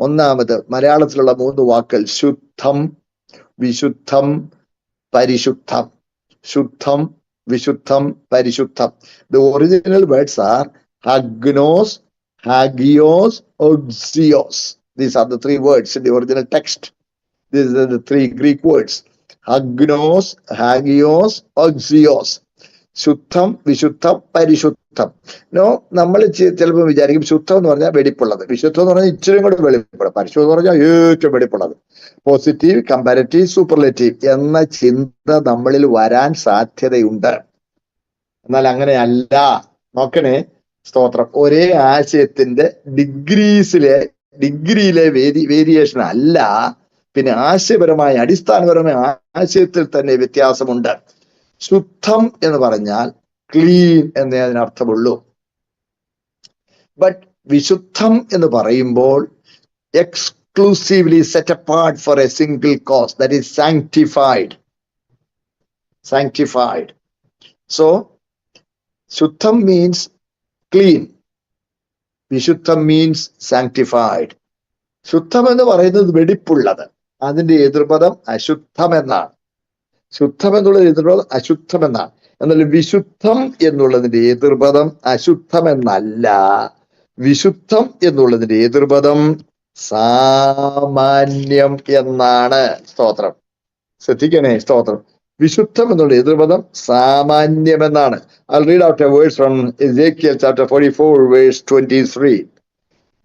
ഒന്നാമത് മലയാളത്തിലുള്ള മൂന്ന് വാക്കൽ ശുദ്ധം വിശുദ്ധം പരിശുദ്ധം. ശുദ്ധം വിശുദ്ധം പരിശുദ്ധം. ദ ഒറിജിനൽ വേർഡ്സ് ആർ ഹഗ്നോസ് ഹാഗിയോസ് ഒഗ്സിയോസ് these are the three words in the original text these are the three Greek words ഹഗ്നോസ് ഹാഗിയോസ് ഒഗ്സിയോസ് ശുദ്ധം വിശുദ്ധം പരിശുദ്ധം. നോ നമ്മൾ ചിലപ്പോൾ വിചാരിക്കും ശുദ്ധം എന്ന് പറഞ്ഞാൽ വെടിപ്പുള്ളത്. വിശുദ്ധം എന്ന് പറഞ്ഞാൽ ഇച്ചിരി കൂടെ വെളിപ്പുള്ളത് പരിശുദ്ധം എന്ന് പറഞ്ഞാൽ ഏറ്റവും വെടിപ്പുള്ളത്. പോസിറ്റീവ് കമ്പാരറ്റീവ് സൂപ്പർലേറ്റീവ് എന്ന ചിന്ത നമ്മളിൽ വരാൻ സാധ്യതയുണ്ട്. എന്നാൽ അങ്ങനെയല്ല. നോക്കണേ സ്തോത്രം. ഒരേ ആശയത്തിന്റെ ഡിഗ്രീസിലെ ഡിഗ്രിയിലെ വേരി വേരിയേഷൻ അല്ല. പിന്നെ ആശയപരമായ അടിസ്ഥാനപരമായ ആശയത്തിൽ തന്നെ വ്യത്യാസമുണ്ട്. ശുദ്ധം എന്ന് പറഞ്ഞാൽ ക്ലീൻ എന്നേ അതിനർത്ഥമുള്ളൂ. ബട്ട് വിശുദ്ധം എന്ന് പറയുമ്പോൾ exclusively set apart for a single cause that is sanctified sanctified so ശുദ്ധം മീൻസ് ക്ലീൻ വിശുദ്ധം മീൻസ് സാങ്ക്ടിഫൈഡ് ശുദ്ധം എന്ന് പറയുന്നത് വെടിപ്പുള്ളത്. അതിന്റെ എതിർപദം അശുദ്ധം എന്നാണ്. ശുദ്ധം എന്നുള്ളത് എതിർപദം അശുദ്ധം എന്നാണ് എന്നാൽ വിശുദ്ധം എന്നുള്ളതിന്റെ എതിർപദം അശുദ്ധം എന്നല്ല വിശുദ്ധം എന്നുള്ളതിന്റെ എതിർപദം സാമാന്യം എന്നാണ് സ്തോത്രം. ശ്രദ്ധിക്കണേ സ്തോത്രം. വിശുദ്ധം എന്നുള്ള എതിർപദം സാമാന്യം എന്നാണ് I read out a verse from Ezekiel chapter forty four verse twenty three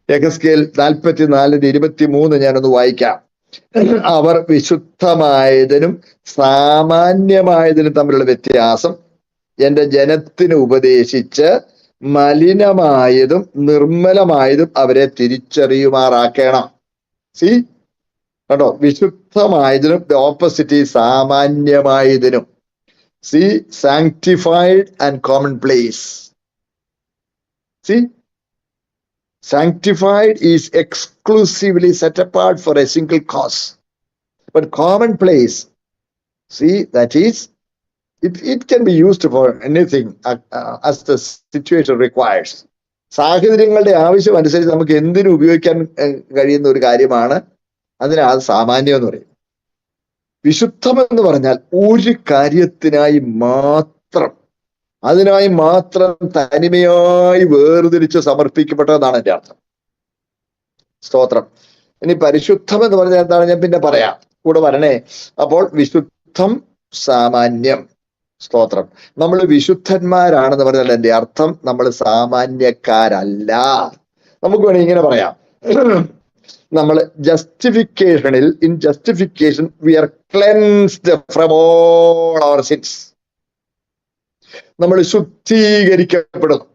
യഹസ്കേൽ നാൽപ്പത്തിനാലിന്റെ ഇരുപത്തി മൂന്ന് ഞാനൊന്ന് വായിക്കാം. അവർ വിശുദ്ധമായതിനും സാമാന്യമായതിനും തമ്മിലുള്ള വ്യത്യാസം എന്റെ ജനത്തിന് ഉപദേശിച്ച് മലിനമായതും നിർമ്മലമായതും അവരെ തിരിച്ചറിയുമാറാക്കണം. സി കണ്ടോ? വിശുദ്ധമായതിനും opposite സാമാന്യമായതിനും. See sanctified and common place see sanctified is exclusively set apart for a single cause. But commonplace, see, that is, it, it can be used for anything uh, uh, as the situation requires. സാഹചര്യങ്ങളുടെ ആവശ്യം അനുസരിച്ച് നമുക്ക് എന്തിനു ഉപയോഗിക്കാൻ കഴിയുന്ന ഒരു കാര്യമാണ് അതിന് അത് സാമാന്യം എന്ന് പറയും വിശുദ്ധം എന്ന് പറഞ്ഞാൽ ഒരു കാര്യത്തിനായി മാത്രം അതിനായി മാത്രം തനിമയായി വേർതിരിച്ച് സമർപ്പിക്കപ്പെട്ടതാണ് എന്റെ അർത്ഥം. സ്തോത്രം. ഇനി പരിശുദ്ധം എന്ന് പറഞ്ഞാൽ എന്താണ്? ഞാൻ പിന്നെ പറയാം. കൂടെ വരണേ. അപ്പോൾ വിശുദ്ധം സാമാന്യം. സ്തോത്രം. നമ്മൾ വിശുദ്ധന്മാരാണെന്ന് പറഞ്ഞാൽ എന്റെ അർത്ഥം നമ്മൾ സാമാന്യക്കാരല്ല. നമുക്ക് വേണമെങ്കിൽ ഇങ്ങനെ പറയാം. നമ്മൾ ജസ്റ്റിഫിക്കേഷനിൽ in justification we are cleansed from all our sins നമ്മൾ ശുദ്ധീകരിക്കപ്പെടുന്നു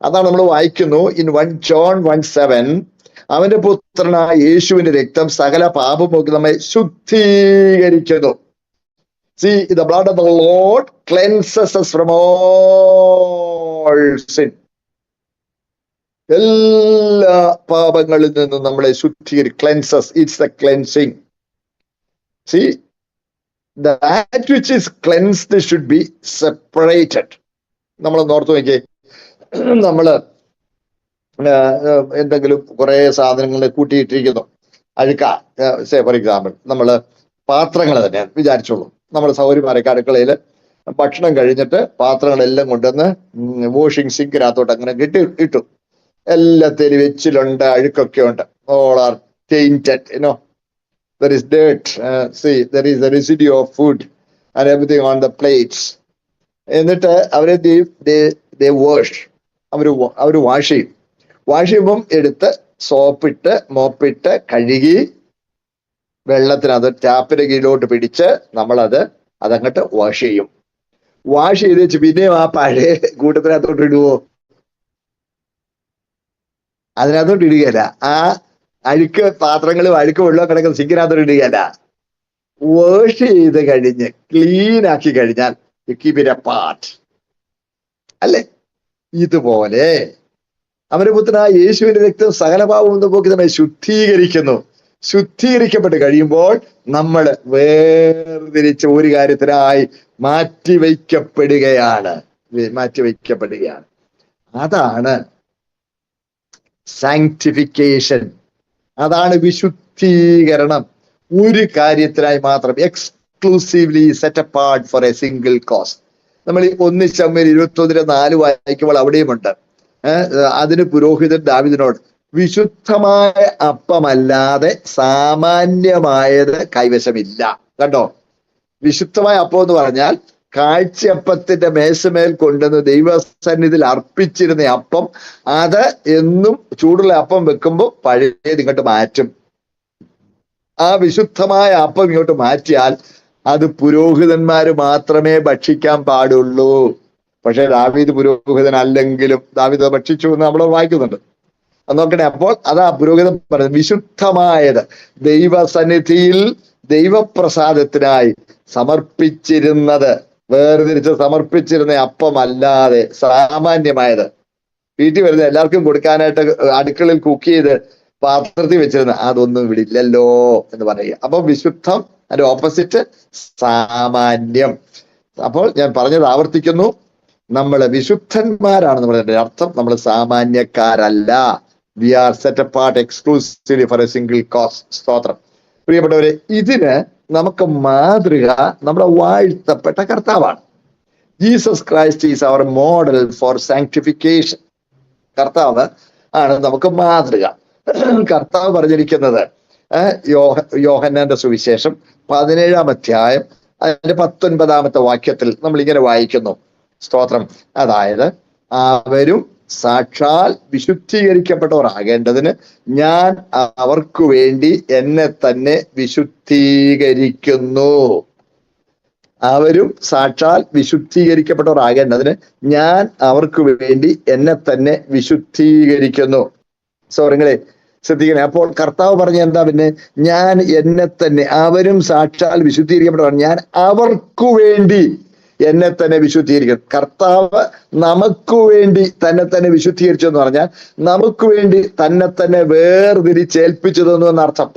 അതാണ് നമ്മൾ വായിക്കുന്നു in one John one seven അവന്റെ പുത്രനായ യേശുവിന്റെ രക്തം സകല പാപമൊക്കെ നമ്മെ ശുദ്ധീകരിക്കുന്നു. See the blood of the Lord cleanses from all sin എല്ലാ പാപങ്ങളിൽ നിന്നും നമ്മളെ ശുദ്ധീകരി cleanses it's the cleansing see that which is cleansed should be separated നമ്മൾ ഓർത്ത് നോക്കി നമ്മൾ എന്തെങ്കിലും കുറെ സാധനങ്ങൾ കൂട്ടിയിട്ടിരിക്കുന്നു. അഴുക്ക സേ ഫോർ എക്സാമ്പിൾ നമ്മൾ പാത്രങ്ങൾ തന്നെ വിചാരിച്ചോളൂ. നമ്മൾ സൗകര്യമാരൊക്കെ അടുക്കളയിൽ ഭക്ഷണം കഴിഞ്ഞിട്ട് പാത്രങ്ങളെല്ലാം കൊണ്ടുവന്ന് വാഷിംഗ് സിങ്കിനകത്തോട്ട് അങ്ങനെ കിട്ടി ഇട്ടു. എല്ലാത്തിലും വെച്ചിലുണ്ട് അഴുക്കൊക്കെ ഉണ്ട്. All are you know. There is dirt uh, see there is a residue of food and everything on the plates. എന്നിട്ട് അവരെ ദേ വാഷ് അവർ അവർ വാഷ് ചെയ്യും. വാഷ് ചെയ്യുമ്പം എടുത്ത് സോപ്പിട്ട് മോപ്പിട്ട് കഴുകി വെള്ളത്തിനത് ടാപ്പിന്റെ കീഴിലോട്ട് പിടിച്ച് നമ്മളത് അതങ്ങോട്ട് വാഷ് ചെയ്യും. വാഷ് ചെയ്ത് വെച്ച് പിന്നെയും ആ പഴയ കൂട്ടത്തിനകത്തോട്ട് ഇടുവോ? അതിനകത്തോട്ട് ഇടുകയല്ല. ആ അഴുക്ക് പാത്രങ്ങളും അഴുക്ക് വെള്ളം കിടക്കുന്ന ഇടുക വാഷ് ചെയ്ത് കഴിഞ്ഞ് ക്ലീൻ ആക്കി കഴിഞ്ഞാൽ കീപ് ഇറ്റ് പാർട്ട് അല്ലേ? ഇതുപോലെ. അവന്റെ പുത്രനായ യേശുവിന്റെ രക്തം സകലഭാവം പോക്കി നമ്മെ ശുദ്ധീകരിക്കുന്നു. ശുദ്ധീകരിക്കപ്പെട്ട് കഴിയുമ്പോൾ നമ്മൾ വേർതിരിച്ച് ഒരു കാര്യത്തിനായി മാറ്റിവെക്കപ്പെടുകയാണ്. മാറ്റി മാറ്റിവെക്കപ്പെടുകയാണ്. അതാണ് സാങ്ക്ടിഫിക്കേഷൻ അതാണ് വിശുദ്ധീകരണം. ഒരു കാര്യത്തിനായി മാത്രം exclusively set apart for a single cause നമ്മൾ ഈ ഒന്ന് ചമ്മൽ ഇരുപത്തി ഒന്നിന് നാല് വായിക്കുമ്പോൾ അവിടെയുമുണ്ട്. അതിന് പുരോഹിതൻ ദാവിദിനോട് വിശുദ്ധമായ അപ്പമല്ലാതെ സാമാന്യമായത് കൈവശമില്ല. കണ്ടോ? വിശുദ്ധമായ അപ്പം എന്ന് പറഞ്ഞാൽ കാഴ്ചയപ്പത്തിന്റെ മേശമേൽ കൊണ്ടുവന്ന് ദൈവസന്നിധിയിൽ അർപ്പിച്ചിരുന്ന അപ്പം അത് എന്നും ചൂടുള്ള അപ്പം വെക്കുമ്പോൾ പഴയത് ഇങ്ങോട്ട് മാറ്റും. ആ വിശുദ്ധമായ അപ്പം ഇങ്ങോട്ട് മാറ്റിയാൽ അത് പുരോഹിതന്മാര് മാത്രമേ ഭക്ഷിക്കാൻ പാടുള്ളൂ. പക്ഷെ ദാവീദ് പുരോഹിതൻ അല്ലെങ്കിലും ദാവീദ് ഭക്ഷിച്ചു എന്ന് നമ്മൾ വായിക്കുന്നുണ്ട്. നോക്കണേ അപ്പോൾ അതാ പുരോഹിതൻ പറയുന്നത് വിശുദ്ധമായത് ദൈവസന്നിധിയിൽ ദൈവപ്രസാദത്തിനായി സമർപ്പിച്ചിരുന്നത്. വേർതിരിച്ച് സമർപ്പിച്ചിരുന്ന അപ്പമല്ലാതെ സാമാന്യമായത്. വീട്ടിൽ വരുന്ന എല്ലാവർക്കും കൊടുക്കാനായിട്ട് അടുക്കളയിൽ കുക്ക് ചെയ്ത് പാത്രത്തിൽ വെച്ചിരുന്ന അതൊന്നും ഇവിടെ ഇല്ലല്ലോ എന്ന് പറയുക. അപ്പൊ വിശുദ്ധം അതിന്റെ ഓപ്പോസിറ്റ് സാമാന്യം. അപ്പോൾ ഞാൻ പറഞ്ഞത് ആവർത്തിക്കുന്നു. നമ്മൾ വിശുദ്ധന്മാരാണെന്ന് പറയുന്നത് അർത്ഥം നമ്മൾ സാമാന്യക്കാരല്ല. We are set apart exclusively for a single cause സ്തോത്രം. പ്രിയപ്പെട്ടവരെ ഇതിന് നമുക്ക് മാതൃക നമ്മുടെ വാഴ്ത്തപ്പെട്ട കർത്താവാണ്. Jesus Christ is our model for sanctification കർത്താവ് ആണ് നമുക്ക് മാതൃക. കർത്താവ് പറഞ്ഞിരിക്കുന്നത് യോഹന്നാന്റെ സുവിശേഷം പതിനേഴാം അധ്യായം അതിന്റെ പത്തൊൻപതാമത്തെ വാക്യത്തിൽ നമ്മൾ ഇങ്ങനെ വായിക്കുന്നു. സ്തോത്രം. അതായത് അവരും സാക്ഷാൽ വിശുദ്ധീകരിക്കപ്പെട്ടവരാകേണ്ടതിന് ഞാൻ അവർക്ക് വേണ്ടി എന്നെ തന്നെ വിശുദ്ധീകരിക്കുന്നു. അവരും സാക്ഷാൽ വിശുദ്ധീകരിക്കപ്പെട്ടവരാകേണ്ടതിന് ഞാൻ അവർക്ക് വേണ്ടി എന്നെ തന്നെ വിശുദ്ധീകരിക്കുന്നു. സോറിങ്ങളെ ശ്രദ്ധിക്കണേ അപ്പോൾ കർത്താവ് പറഞ്ഞ എന്താ പിന്നെ? ഞാൻ എന്നെ തന്നെ അവരും സാക്ഷാൽ വിശുദ്ധീകരിക്കപ്പെട്ടവർ ഞാൻ അവർക്കു വേണ്ടി എന്നെ തന്നെ വിശുദ്ധീകരിക്കുന്നു. കർത്താവ് നമുക്ക് വേണ്ടി തന്നെ തന്നെ വിശുദ്ധീകരിച്ചു എന്ന് പറഞ്ഞാൽ നമുക്ക് വേണ്ടി തന്നെ തന്നെ വേർതിരിച്ചേൽപ്പിച്ചു തന്നു എന്നർത്ഥം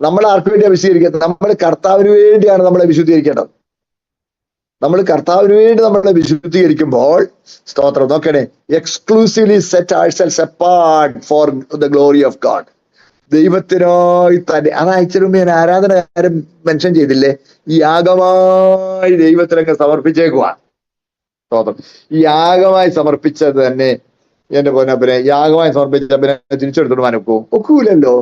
നമ്മൾ ആർക്ക് വേണ്ടിയാണ് വിശുദ്ധീകരിക്കുന്നത് നമ്മൾ കർത്താവിന് വേണ്ടിയാണ് നമ്മളെ വിശുദ്ധീകരിക്കേണ്ടത്. നമ്മൾ കർത്താവിന് വേണ്ടി നമ്മളെ വിശുദ്ധീകരിക്കുമ്പോൾ സ്തോത്രം നോക്കണേ exclusively set ആഴ്സൽ apart for the glory of God ദൈവത്തിനായി തന്നെ അതാഴ്ച മുമ്പ് ഞാൻ ആരാധനകാരം മെൻഷൻ ചെയ്തില്ലേ? യാഗമായി ദൈവത്തിനങ്ങ് സമർപ്പിച്ചേക്കുവാ സ്തോത്രം. യാഗമായി സമർപ്പിച്ചത് തന്നെ എന്റെ പോലെ പിന്നെ യാഗമായി സമർപ്പിച്ച പിന്നെ തിരിച്ചെടുത്തോണ്ട് ഒക്കും ഒക്കൂലല്ലോ.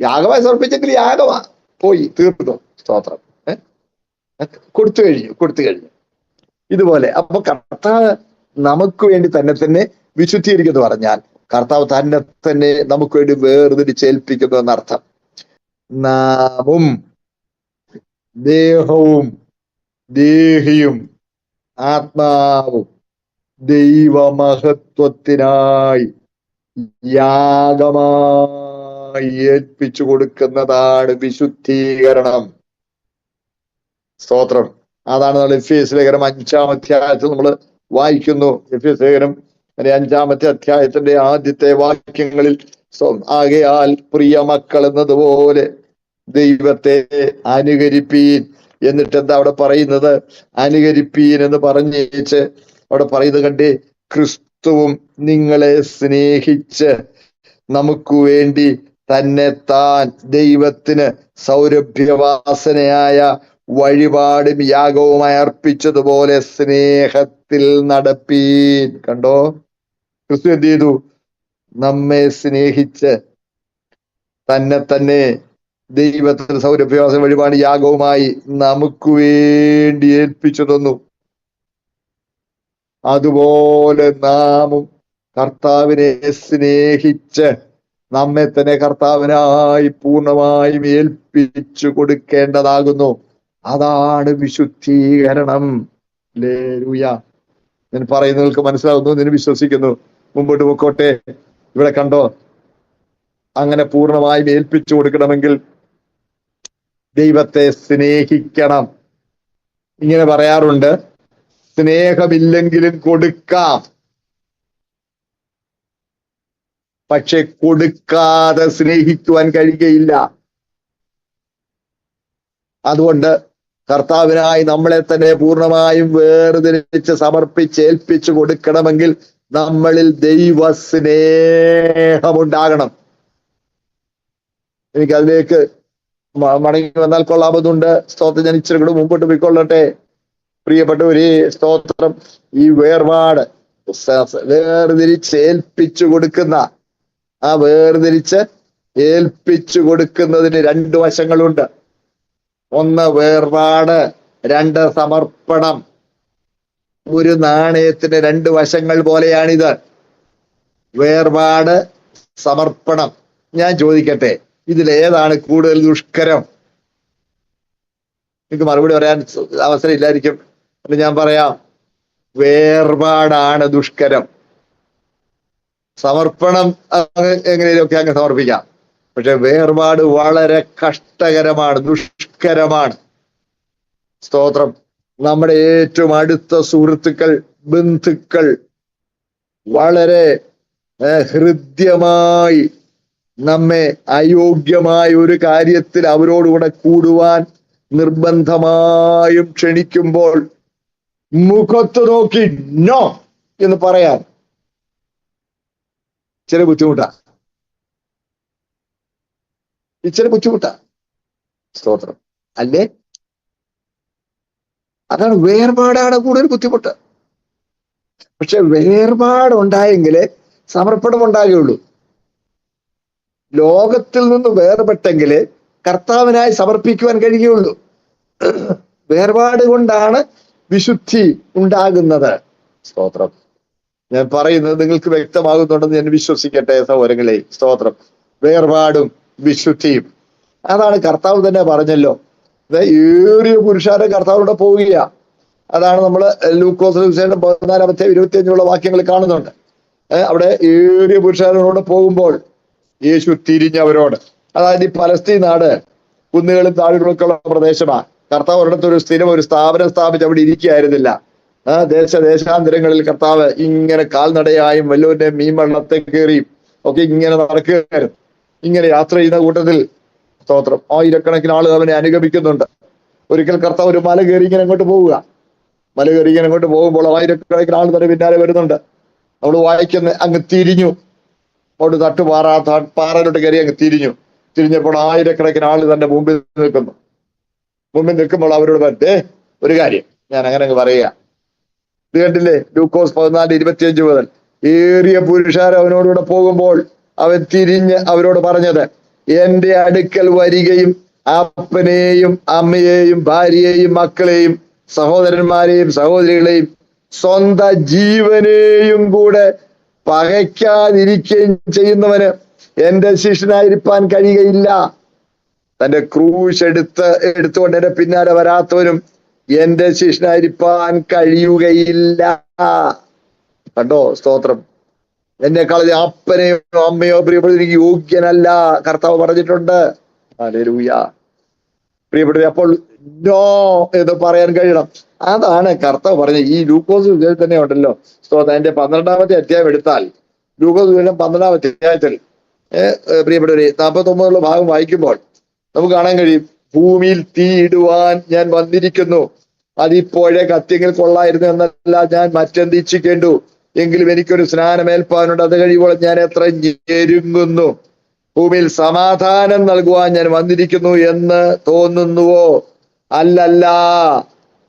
യാഗമായി സമർപ്പിച്ചെങ്കിൽ യാഗമാ പോയി തീർത്തു സ്തോത്രം. കൊടുത്തു കഴിഞ്ഞു കൊടുത്തു കഴിഞ്ഞു. ഇതുപോലെ. അപ്പൊ കർത്താവ് നമുക്ക് വേണ്ടി തന്നെ തന്നെ വിശുദ്ധീകരിക്കുന്നു പറഞ്ഞാൽ കർത്താവ് തന്നെ തന്നെ നമുക്ക് വേണ്ടി വേർതിരിച്ചേൽപ്പിക്കുന്നു എന്നർത്ഥം. നാമും ദേഹവും ദേഹിയും ആത്മാവും ദൈവമഹത്വത്തിനായി യാഗമായി ഏൽപ്പിച്ചു കൊടുക്കുന്നതാണ് വിശുദ്ധീകരണം. സ്തോത്രം. അതാണ് നമ്മൾ എഫ് എസ് ലേഖനം അഞ്ചാം അധ്യായത്തിൽ നമ്മൾ വായിക്കുന്നു. എഫ് എസ് ലേഖനം അതിന്റെ അഞ്ചാമത്തെ അധ്യായത്തിന്റെ ആദ്യത്തെ വാക്യങ്ങളിൽ ആകയാൽ പ്രിയ മക്കൾ എന്നതുപോലെ ദൈവത്തെ അനുകരിപ്പീൻ. എന്നിട്ട് എന്താ അവിടെ പറയുന്നത്? അനുകരിപ്പീൻ എന്ന് പറഞ്ഞേച്ച് അവിടെ പറയുന്നത് കണ്ടേ ക്രിസ്തുവും നിങ്ങളെ സ്നേഹിച്ച് നമുക്ക് വേണ്ടി തന്നെ താൻ ദൈവത്തിന് സൗരഭ്യവാസനയായ വഴിപാടും യാഗവുമായി അർപ്പിച്ചതുപോലെ സ്നേഹത്തിൽ നടപ്പീൻ. കണ്ടോ? ക്രിസ്തു എന്ത് ചെയ്തു? നമ്മെ സ്നേഹിച്ച് തന്നെ തന്നെ ദൈവത്തിന് സൗരഭ്യവാസം വഴിപാട് യാഗവുമായി നമുക്ക് വേണ്ടി ഏൽപ്പിച്ചു തന്നു. അതുപോലെ നാമും കർത്താവിനെ സ്നേഹിച്ച് നമ്മെ തന്നെ കർത്താവിനായി പൂർണമായും ഏൽപ്പിച്ചു കൊടുക്കേണ്ടതാകുന്നു. അതാണ് വിശുദ്ധീകരണം. ലേരുയ ഞാൻ പറയുന്നവർക്ക് മനസ്സിലാവുന്നു നിന്നെ വിശ്വസിക്കുന്നു. മുമ്പോട്ട് പൊക്കോട്ടെ. ഇവിടെ കണ്ടോ? അങ്ങനെ പൂർണമായും ഏൽപ്പിച്ചു കൊടുക്കണമെങ്കിൽ ദൈവത്തെ സ്നേഹിക്കണം. ഇങ്ങനെ പറയാറുണ്ട് സ്നേഹമില്ലെങ്കിലും കൊടുക്കാം. പക്ഷെ കൊടുക്കാതെ സ്നേഹിക്കുവാൻ കഴിയുകയില്ല. അതുകൊണ്ട് കർത്താവിനായി നമ്മളെ തന്നെ പൂർണമായും വേർതിരിച്ച് സമർപ്പിച്ച് ഏൽപ്പിച്ചു കൊടുക്കണമെങ്കിൽ നമ്മളിൽ ദൈവ സ്നേഹമുണ്ടാകണം എനിക്ക് അതിലേക്ക് മടങ്ങി വന്നാൽ കൊള്ളാമെന്നുണ്ട്. സ്തോത്രം ഞാൻ ഇച്ചിരി കൂടെ മുമ്പോട്ട് പോയിക്കൊള്ളട്ടെ. പ്രിയപ്പെട്ടവരെ സ്തോത്രം ഈ വേർപാട് വേർതിരിച്ച് ഏൽപ്പിച്ചു കൊടുക്കുന്ന ആ വേർതിരിച്ച് ഏൽപ്പിച്ചു കൊടുക്കുന്നതിന് രണ്ട് വശങ്ങളുണ്ട്. ഒന്ന് വേർപാട് രണ്ട് സമർപ്പണം. ഒരു നാണയത്തിന്റെ രണ്ട് വശങ്ങൾ പോലെയാണിത്. വേർപാട് സമർപ്പണം. ഞാൻ ചോദിക്കട്ടെ ഇതിൽ ഏതാണ് കൂടുതൽ ദുഷ്കരം? എനിക്ക് മറുപടി പറയാൻ അവസരം ഇല്ലായിരിക്കും. എന്ന് ഞാൻ പറയാം വേർപാടാണ് ദുഷ്കരം. സമർപ്പണം എങ്ങനെയൊക്കെ അങ്ങ് സമർപ്പിക്കാം. പക്ഷെ വേർപാട് വളരെ കഷ്ടകരമാണ് ദുഷ്കരമാണ്. സ്തോത്രം. നമ്മുടെ ഏറ്റവും അടുത്ത സുഹൃത്തുക്കൾ ബന്ധുക്കൾ വളരെ ഹൃദ്യമായി നമ്മെ അയോഗ്യമായ ഒരു കാര്യത്തിൽ അവരോടുകൂടെ കൂടുവാൻ നിർബന്ധമായും ക്ഷണിക്കുമ്പോൾ മുഖത്ത് നോക്കി നോ എന്ന് പറയാൻ ചില ബുദ്ധിമുട്ടാ. ഇച്ചിരി ബുദ്ധിമുട്ടാ. സ്തോത്രം. അല്ലേ? അതാണ് വേർപാടാണ് കൂടുതൽ ബുദ്ധിമുട്ട്. പക്ഷെ വേർപാട് ഉണ്ടായെങ്കിലേ സമർപ്പണം ഉണ്ടാകുകയുള്ളൂ. ലോകത്തിൽ നിന്ന് വേർപെട്ടെങ്കിലേ കർത്താവിനായി സമർപ്പിക്കുവാൻ കഴിയുകയുള്ളൂ. വേർപാട് കൊണ്ടാണ് വിശുദ്ധി ഉണ്ടാകുന്നത്. സ്തോത്രം. ഞാൻ പറയുന്നത് നിങ്ങൾക്ക് വ്യക്തമാകുന്നുണ്ടെന്ന് ഞാൻ വിശ്വസിക്കട്ടെ സഹോദരങ്ങളെ. സ്തോത്രം. വേർപാടും വിശുദ്ധിയും. അതാണ് കർത്താവ് തന്നെ പറഞ്ഞല്ലോ. ഏറിയ പുരുഷാരൻ കർത്താവിലൂടെ പോവുക അതാണ് നമ്മൾ ലൂക്കോസ് വിശേഷം പതിനാലാമത്തെ ഇരുപത്തിയഞ്ചുള്ള വാക്യങ്ങൾ കാണുന്നുണ്ട്. അവിടെ ഏറിയ പുരുഷാരനോട് പോകുമ്പോൾ യേശു തിരിഞ്ഞവരോട് അതായത് ഈ പലസ്തീൻ നാട് കുന്നുകളും താഴുകളൊക്കെ ഉള്ള പ്രദേശമാണ് കർത്താവ് ഒരിടത്ത് ഒരു സ്ഥിരം ഒരു സ്ഥാപനം സ്ഥാപിച്ച് അവിടെ ഇരിക്കുകയായിരുന്നില്ല. ദേശ ദേശാന്തരങ്ങളിൽ കർത്താവ് ഇങ്ങനെ കാൽനടയായും വല്ലൂരിന്റെ മീൻ വെള്ളത്തെ കയറിയും ഒക്കെ ഇങ്ങനെ നടക്കുകയായിരുന്നു. ഇങ്ങനെ യാത്ര ചെയ്യുന്ന കൂട്ടത്തിൽ സ്തോത്രം. ആയിരക്കണക്കിന് ആളുകൾ അവനെ അനുഗമിക്കുന്നുണ്ട്. ഒരിക്കൽ കർത്താവ് ഒരു മല കയറി ഇങ്ങനെ അങ്ങോട്ട് പോവുക. മല കയറി ഇങ്ങനെ അങ്ങോട്ട് പോകുമ്പോൾ ആയിരക്കണക്കിന് ആൾ തന്നെ പിന്നാലെ വരുന്നുണ്ട്. നമ്മൾ വായിക്കുന്ന അങ്ങ് തിരിഞ്ഞു. അങ്ങോട്ട് തട്ടുപാറ പാറയിലോട്ട് കയറി അങ്ങ് തിരിഞ്ഞു. തിരിഞ്ഞപ്പോൾ ആയിരക്കണക്കിന് ആൾ തന്റെ മുമ്പിൽ നിൽക്കുന്നു. മുമ്പിൽ നിൽക്കുമ്പോൾ അവരോട് പറ്റേ ഒരു കാര്യം. ഞാൻ അങ്ങനെ അങ്ങ് പറയുക. ഇത് കണ്ടില്ലേ? ലൂക്കോസ് പതിനാല് ഇരുപത്തിയഞ്ച് മുതൽ. ഏറിയ പുരുഷാർ അവനോടുകൂടെ പോകുമ്പോൾ അവൻ തിരിഞ്ഞ് അവരോട് പറഞ്ഞത് എന്റെ അടുക്കൽ വരികയും അപ്പനെയും അമ്മയെയും ഭാര്യയെയും മക്കളെയും സഹോദരന്മാരെയും സഹോദരികളെയും സ്വന്ത ജീവനെയും കൂടെ പകയ്ക്കാതിരിക്കുകയും ചെയ്യുന്നവന് എന്റെ ശിഷ്യനായിരിക്കാൻ കഴിയുകയില്ല. തന്റെ ക്രൂശ് എടുത്ത് എടുത്തുകൊണ്ട് എന്റെ പിന്നാലെ വരാത്തവനും എന്റെ ശിഷ്യനായിരിക്കാൻ കഴിയുകയില്ല. കണ്ടോ സ്തോത്രം? എന്നെ കളഞ്ഞ അപ്പനെയോ അമ്മയോ പ്രിയപ്പെട്ട എനിക്ക് യോഗ്യനല്ല. കർത്താവ് പറഞ്ഞിട്ടുണ്ട്. പ്രിയപ്പെട്ടവരെ അപ്പോൾ നോ എന്ന് പറയാൻ കഴിയണം. അതാണ് കർത്താവ് പറഞ്ഞത്. ഈ ലൂക്കോസ് വിജയം തന്നെ ഉണ്ടല്ലോ. സ്തോത്ര. അതിന്റെ പന്ത്രണ്ടാമത്തെ അധ്യായം എടുത്താൽ ലൂക്കോസ് വിജയം പന്ത്രണ്ടാമത്തെ അധ്യായത്തിൽ പ്രിയപ്പെട്ടവരെ നാൽപ്പത്തി ഒമ്പതുള്ള ഭാഗം വായിക്കുമ്പോൾ നമുക്ക് കാണാൻ കഴിയും. ഭൂമിയിൽ തീ തീയിടുവാൻ ഞാൻ വന്നിരിക്കുന്നു. അതിപ്പോഴേ കത്തിയെങ്കിൽ കൊള്ളായിരുന്നു എന്നല്ല ഞാൻ മറ്റെന്തിച്ചിക്കേണ്ടു എങ്കിലും എനിക്കൊരു സ്നാനമേൽപ്പാനുണ്ട്. അത് കഴിയുമ്പോൾ ഞാൻ എത്ര ഞെരുങ്ങുന്നു. ഭൂമിയിൽ സമാധാനം നൽകുവാൻ ഞാൻ വന്നിരിക്കുന്നു എന്ന് തോന്നുന്നുവോ? അല്ലല്ല.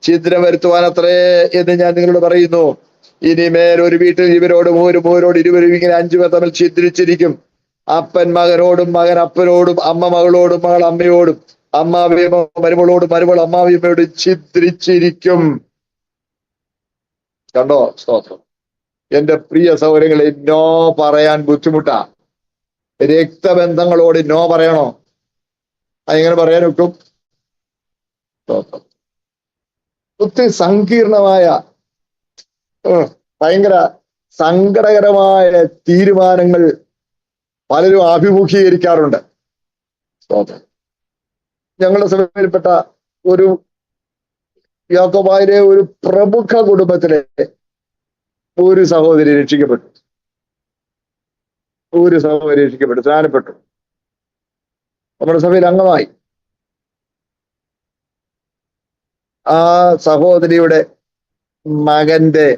ഛിദ്രം വരുത്തുവാൻ അത്രേ എന്ന് ഞാൻ നിങ്ങളോട് പറയുന്നു. ഇനിമേൽ ഒരു വീട്ടിൽ ഇവരോടും ഒരു മൂവരോട് ഇരുവരും ഇങ്ങനെ അഞ്ചു പേർ തമ്മിൽ ഛിദ്രിച്ചിരിക്കും. അപ്പൻ മകനോടും മകൻ അപ്പനോടും അമ്മ മകളോടും മകൾ അമ്മയോടും അമ്മാവിയമ്മ മരുമകളോടും മരുമകൾ അമ്മാവിയമ്മയോടും ഛിദ്രിച്ചിരിക്കും. കണ്ടോ? സ്തോത്രം. എന്റെ പ്രിയ സൗകര്യങ്ങളെ നോ പറയാൻ ബുദ്ധിമുട്ടാ. രക്തബന്ധങ്ങളോട് നോ പറയണോ? അതെങ്ങനെ പറയാൻ ഒക്കും. ഒത്തിരി സങ്കീർണമായ ഭയങ്കര സങ്കടകരമായ തീരുമാനങ്ങൾ പലരും അഭിമുഖീകരിക്കാറുണ്ട്. ഞങ്ങളുടെ സഭയിൽപ്പെട്ട ഒരു യാക്കോബായിലെ ഒരു പ്രമുഖ കുടുംബത്തിലെ ഒരു സഹോദരി രക്ഷിക്കപ്പെട്ടു. ഒരു സഹോദരി രക്ഷിക്കപ്പെട്ടു. സ്നാനപ്പെട്ടു. നമ്മുടെ സഭയിൽ അംഗമായി. ആ സഹോദരിയുടെ മകന്റെ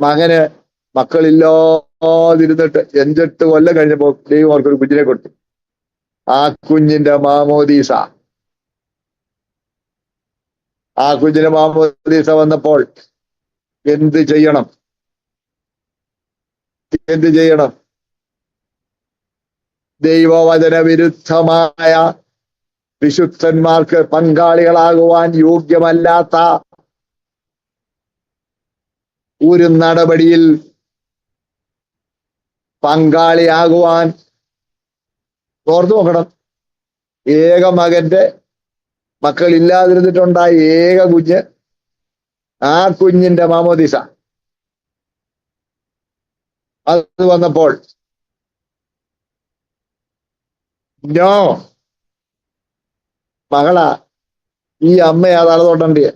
മകന് മക്കളില്ലാതിരുന്നിട്ട് അഞ്ചെട്ട് കൊല്ലം കഴിഞ്ഞപ്പോ ദൈവം അവർക്കൊരു കുഞ്ഞിനെ കൊടുത്തു. ആ കുഞ്ഞിന്റെ മാമോദീസ. ആ കുഞ്ഞിന് മാമോദീസ വന്നപ്പോൾ എന്ത് ചെയ്യണം? എന്ത് ചെയ്യണം? ദൈവവചന വിരുദ്ധമായ വിശുദ്ധന്മാർക്ക് പങ്കാളികളാകുവാൻ യോഗ്യമല്ലാത്ത ഒരു നടപടിയിൽ പങ്കാളിയാകുവാൻ ഓർത്തു നോക്കണം. ഏക ഇല്ലാതിരുന്നിട്ടുണ്ടായ ഏക കുഞ്ഞ് ആ കുഞ്ഞിന്റെ മാമോദിസ. അത് വന്നപ്പോൾ ഞോ മകളാ ഈ അമ്മയാ തലതൊട്ടണ്ടിയ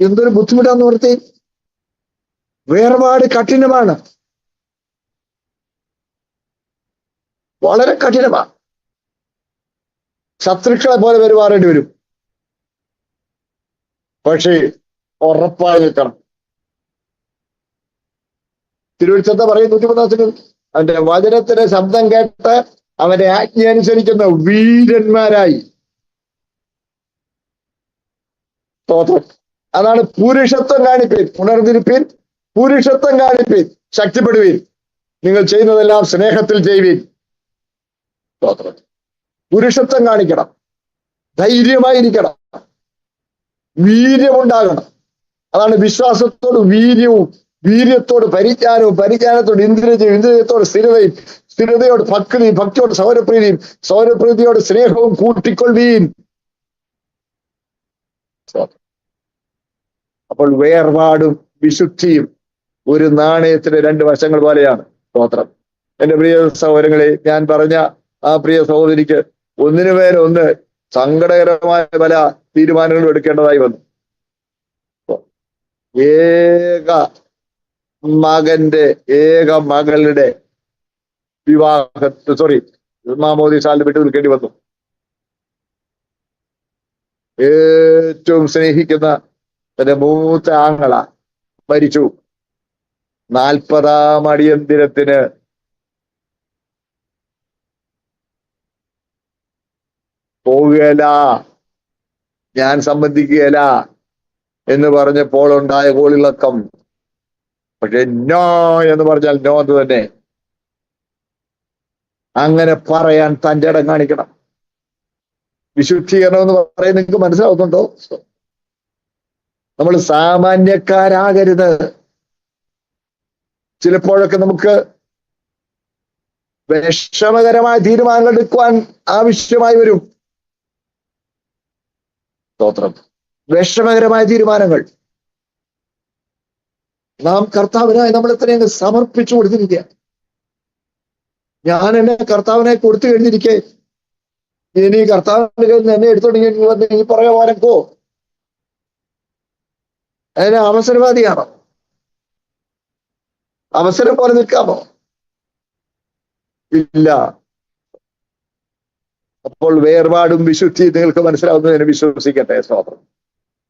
എന്തൊരു ബുദ്ധിമുട്ടാന്ന് നിർത്തി വേർപാട് കഠിനമാണ്. വളരെ കഠിനമാണ് ശത്രുക്കളെ പോലെ പെരുമാറേണ്ടി വരും. പക്ഷേ ഉറപ്പായി നിൽക്കണം. തിരുവനന്തപുരത്ത് പറയും നൂറ്റിപ്പത്താസിന് അവന്റെ വചനത്തിന്റെ ശബ്ദം കേട്ട് അവന്റെ ആജ്ഞ അനുസരിക്കുന്ന വീരന്മാരായി. അതാണ് പുരുഷത്വം കാണിപ്പീൻ ഉണർന്നിരിപ്പീൻ പുരുഷത്വം കാണിപ്പീൻ ശക്തിപ്പെടുവീൻ. നിങ്ങൾ ചെയ്യുന്നതെല്ലാം സ്നേഹത്തിൽ ചെയ്യുവീൻ. സ്തോത്രം പുരുഷത്വം കാണിക്കണം. ധൈര്യമായിരിക്കണം. വീര്യമുണ്ടാകണം. അതാണ് വിശ്വാസത്തോട് വീര്യവും വീര്യത്തോട് പരിജ്ഞാനവും പരിജ്ഞാനത്തോട് ഇന്ദ്രിയജയും ഇന്ദ്രിയത്തോട് സ്ഥിരതയും സ്ഥിരതയോട് ഭക്തിയും ഭക്തിയോട് സൗരപ്രീതിയും സൗരപ്രീതിയോട് സ്നേഹവും കൂട്ടിക്കൊള്ളീൻ അപ്പോൾ വേർപാടും വിശുദ്ധിയും ഒരു നാണയത്തിന്റെ രണ്ട് വശങ്ങൾ പോലെയാണ് സ്തോത്രം. എന്റെ പ്രിയ സഹോദരങ്ങളെ ഞാൻ പറഞ്ഞ ആ പ്രിയ സഹോദരിക്ക് ഒന്നിനു മേലെ ഒന്ന് സങ്കടകരമായ പല തീരുമാനങ്ങളും എടുക്കേണ്ടതായി വന്നു. ഏക മകന്റെ ഏക മകളുടെ വിവാഹ സോറി മാമോദി സാലിന് വിട്ടു നിൽക്കേണ്ടി വന്നു. ഏറ്റവും സ്നേഹിക്കുന്ന തന്റെ മൂത്ത ആങ്ങള മരിച്ചു. നാൽപ്പതാം അടിയന്തിരത്തിന് പോവുകയല്ല. ഞാൻ സംബന്ധിക്കുകയല്ല എന്ന് പറഞ്ഞപ്പോൾ ഉണ്ടായ കോളിളക്കം. പക്ഷെ നോ എന്ന് പറഞ്ഞാൽ നോ എന്ന് തന്നെ. അങ്ങനെ പറയാൻ തന്റെ ഇടം കാണിക്കണം. വിശുദ്ധീകരണം എന്ന് പറയുന്നത് നിങ്ങൾക്ക് മനസ്സിലാവുന്നുണ്ടോ? നമ്മൾ സാമാന്യക്കാരാകരുത്. ചിലപ്പോഴൊക്കെ നമുക്ക് വിഷമകരമായ തീരുമാനങ്ങൾ എടുക്കുവാൻ ആവശ്യമായി വരും. സ്തോത്രം. വിഷമകരമായ തീരുമാനങ്ങൾ. നാം കർത്താവിനായി നമ്മൾ എത്രയും സമർപ്പിച്ചു കൊടുത്തിരിക്കുക ഞാൻ എന്നെ കർത്താവിനെ കൊടുത്തു കഴിഞ്ഞിരിക്കെ. ഇനി കർത്താവിന്റെ കയ്യിൽ നിന്ന് എന്നെ എടുത്തുണ്ടെങ്കിൽ നീ ഈ പറയാ പോരക്കോ അതിന് അവസരവാദിയാണോ? അവസരം പോലെ നിൽക്കാമോ? ഇല്ല. അപ്പോൾ വേർപാടും വിശുദ്ധി നിങ്ങൾക്ക് മനസ്സിലാവുന്നതിന് വിശ്വസിക്കട്ടെ സ്തോത്രം.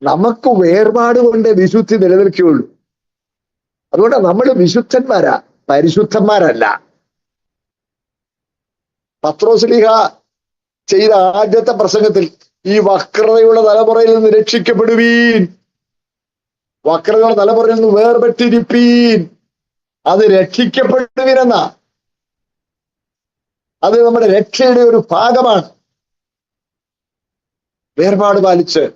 നമുക്ക് വേർപാട് കൊണ്ട് വിശുദ്ധി നിലനിൽക്കുകയുള്ളൂ. അതുകൊണ്ട് നമ്മൾ വിശുദ്ധന്മാരാ പരിശുദ്ധന്മാരല്ല. പത്രോസ്ലിഹ ചെയ്ത ആദ്യത്തെ പ്രസംഗത്തിൽ ഈ വക്രതയുള്ള തലമുറയിൽ നിന്ന് രക്ഷിക്കപ്പെടുവീൻ. വക്രതയുള്ള തലമുറയിൽ നിന്ന് വേർപെട്ടിരിപ്പീൻ. അത് രക്ഷിക്കപ്പെടുവീനെന്ന അത് നമ്മുടെ രക്ഷയുടെ ഒരു ഭാഗമാണ്. വേർപാട് പാലിച്ച്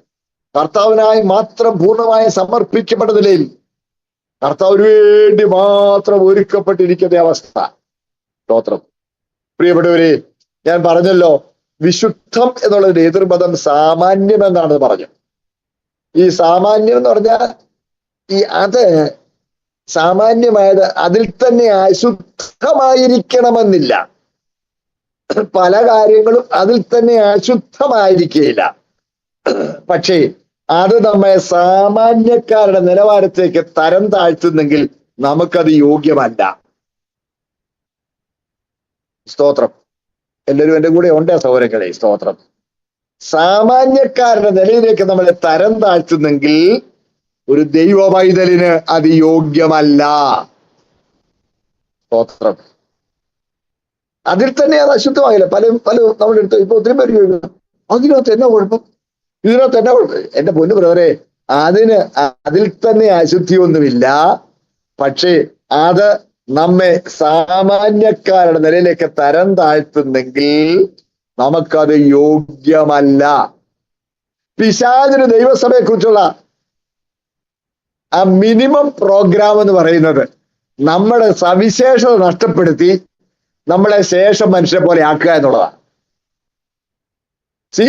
കർത്താവിനായി മാത്രം പൂർണമായി സമർപ്പിക്കപ്പെട്ട നിലയിൽ കർത്താവിന് വേണ്ടി മാത്രം ഒരുക്കപ്പെട്ടിരിക്കുന്ന അവസ്ഥ. സ്തോത്രം. പ്രിയപ്പെട്ടവരെ ഞാൻ പറഞ്ഞല്ലോ വിശുദ്ധം എന്നുള്ളതിന്റെ എതിർപദം സാമാന്യം എന്നാണ് പറഞ്ഞത്. ഈ സാമാന്യം എന്ന് പറഞ്ഞാൽ ഈ അത് സാമാന്യമായത് അതിൽ തന്നെ അശുദ്ധമായിരിക്കണമെന്നില്ല. പല കാര്യങ്ങളും അതിൽ തന്നെ അശുദ്ധമായിരിക്കുകയില്ല പക്ഷേ അത് നമ്മെ സാമാന്യക്കാരുടെ നിലവാരത്തേക്ക് തരം താഴ്ത്തുന്നെങ്കിൽ നമുക്കത് യോഗ്യമല്ല. സ്തോത്രം. എല്ലാവരും എന്റെ കൂടെ ഉണ്ട് സൗരങ്ങളെ സ്തോത്രം. സാമാന്യക്കാരുടെ നിലയിലേക്ക് നമ്മളെ തരം താഴ്ത്തുന്നെങ്കിൽ ഒരു ദൈവ പൈതലിന് അത് യോഗ്യമല്ല. സ്തോത്രം. അതിൽ തന്നെ അത് അശുദ്ധമായില്ല പല പല നമ്മുടെ അടുത്ത് ഇപ്പൊ ഒത്തിരി പേര് ചോദിക്കും അതിനകത്ത് എന്നാ കുഴപ്പം? ഇതിനകത്ത് എന്നാ കുഴപ്പം? എന്റെ പൊന്നു ബ്രദറെ അതിന് അതിൽ തന്നെ അശുദ്ധിയൊന്നുമില്ല. പക്ഷേ അത് നമ്മെ സാമാന്യക്കാരുടെ നിലയിലേക്ക് തരം താഴ്ത്തുന്നെങ്കിൽ നമുക്കത് യോഗ്യമല്ല. പിശാചിന് ദൈവസഭയെ കുറിച്ചുള്ള ആ മിനിമം പ്രോഗ്രാം എന്ന് പറയുന്നത് നമ്മുടെ സവിശേഷത നഷ്ടപ്പെടുത്തി നമ്മളെ ശേഷം മനുഷ്യരെ പോലെ ആക്കുക എന്നുള്ളതാണ് C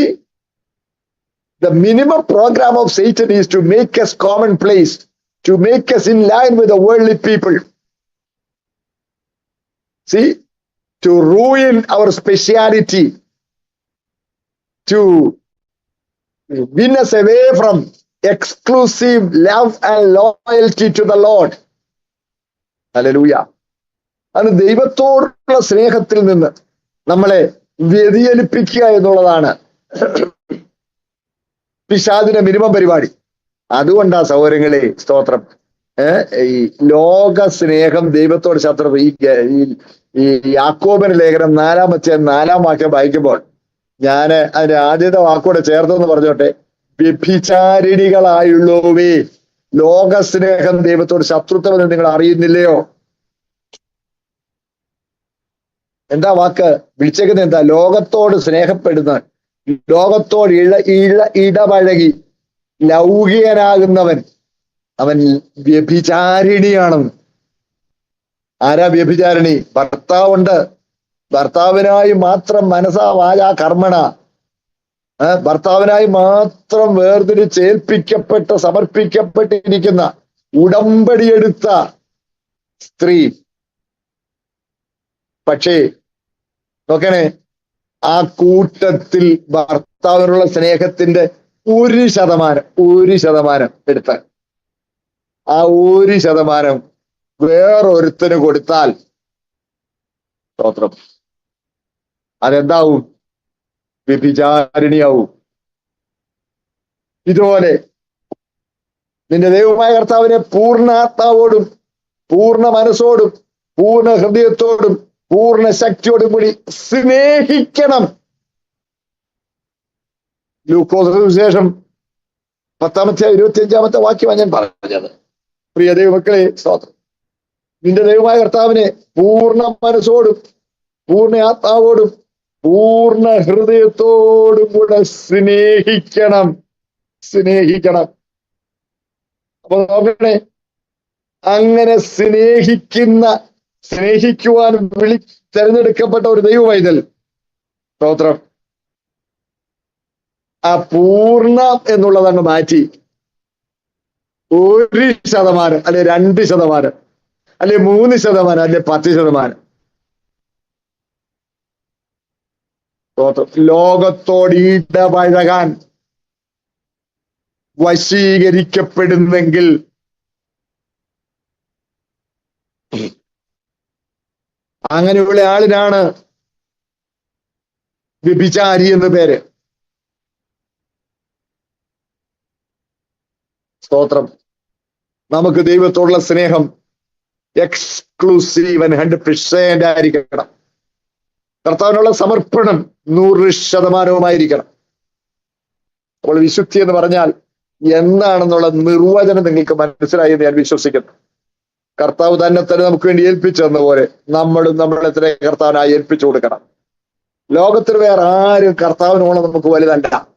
the minimum program of Satan is to make us commonplace, to make us in line with the worldly people. See, to ruin our speciality, to win us away from exclusive love and loyalty to the Lord. Hallelujah. അത് ദൈവത്തോടുള്ള സ്നേഹത്തിൽ നിന്ന് നമ്മളെ വ്യതിചലിപ്പിക്കുക എന്നുള്ളതാണ് പിശാദിന്റെ minimum പരിപാടി. അതുകൊണ്ടാ സൗകര്യങ്ങളെ സ്തോത്രം. ഈ ലോക സ്നേഹം ദൈവത്തോട് ശത്രു ഈ ഈ- ഈ ലേഖനം നാലാം വച്ച നാലാം വാക്യം വായിക്കുമ്പോൾ ഞാൻ അതിന്റെ ആദ്യത്തെ വാക്കോടെ ചേർത്തെന്ന് പറഞ്ഞോട്ടെ. വ്യഭിചാരിണികളായുള്ളവേ ലോക സ്നേഹം ദൈവത്തോട് ശത്രുത്വമെന്ന് നിങ്ങൾ അറിയുന്നില്ലയോ? എന്താ വാക്ക്? വിളിച്ചേക്കുന്നത് എന്താ? ലോകത്തോട് സ്നേഹപ്പെടുന്ന ലോകത്തോട് ഇഴ ഇഴ ഇടപഴകി ലൗകികനാകുന്നവൻ. അവൻ വ്യഭിചാരിണിയാണ്. ആരാ വ്യഭിചാരിണി? ഭർത്താവുണ്ട്. ഭർത്താവിനായി മാത്രം മനസ്സാ വാച കർമ്മണ. ഭർത്താവിനായി മാത്രം വേർതിരിച്ചേൽപ്പിക്കപ്പെട്ട് സമർപ്പിക്കപ്പെട്ടിരിക്കുന്ന ഉടമ്പടിയെടുത്ത സ്ത്രീ. പക്ഷേ നോക്കണേ ആ കൂട്ടത്തിൽ ഭർത്താവിനുള്ള സ്നേഹത്തിന്റെ ഒരു ശതമാനം ഒരു ശതമാനം എടുത്താൽ ആ ഒരു ശതമാനം വേറൊരുത്തന് കൊടുത്താൽ സ്തോത്രം. അതെന്താവും? വ്യഭിചാരിണിയാവും. ഇതുപോലെ നിന്റെ ദൈവമായ കർത്താവിനെ പൂർണാത്മാവോടും പൂർണ മനസ്സോടും പൂർണ ഹൃദയത്തോടും പൂർണ ശക്തിയോടും കൂടി സ്നേഹിക്കണം. ശേഷം പത്താമത്തെ ഇരുപത്തി അഞ്ചാമത്തെ വാക്യമാണ് ഞാൻ പറഞ്ഞത്. പ്രിയ ദൈവമക്കളെ സ്തോത്രം. നിന്റെ ദൈവമായ കർത്താവിനെ പൂർണ മനസ്സോടും പൂർണ ആത്മാവോടും പൂർണ ഹൃദയത്തോടും കൂടെ സ്നേഹിക്കണം. സ്നേഹിക്കണം. അപ്പൊ നോക്കണേ അങ്ങനെ സ്നേഹിക്കുന്ന സ്നേഹിക്കുവാൻ വിളി തെരഞ്ഞെടുക്കപ്പെട്ട ഒരു ദൈവ വൈതൽ സ്തോത്രം. ആ പൂർണ എന്നുള്ളതങ്ങ് മാറ്റി. ഒരു ശതമാനം അല്ലെ രണ്ട് ശതമാനം അല്ലെ മൂന്ന് ശതമാനം അല്ലെ പത്ത് ശതമാനം. ലോകത്തോട് ഇടപഴകാൻ വശീകരിക്കപ്പെടുന്നെങ്കിൽ അങ്ങനെയുള്ള ആളിനാണ് വ്യഭിചാരി എന്ന പേര്. സ്തോത്രം. നമുക്ക് ദൈവത്തോടുള്ള സ്നേഹം എക്സ്ക്ലൂസീവ് ആൻഡ് ഹൺഡ്രഡ് പെർസെന്റ് ആയിരിക്കണം. കർത്താവിനുള്ള സമർപ്പണം നൂറ് ശതമാനവുമായിരിക്കണം. അപ്പോൾ വിശുദ്ധി എന്ന് പറഞ്ഞാൽ എന്താണെന്നുള്ള നിർവചനം നിങ്ങൾക്ക് മനസ്സിലായി എന്ന് ഞാൻ വിശ്വസിക്കുന്നു. കർത്താവ് തന്നെ തന്നെ നമുക്ക് വേണ്ടി ഏൽപ്പിച്ചു തന്ന പോലെ നമ്മളും നമ്മളെ തന്നെ കർത്താവിനായി ഏൽപ്പിച്ചു കൊടുക്കണം. ലോകത്തിൽ വേറെ ആരും കർത്താവിനോളം നമുക്ക് വലുതല്ല.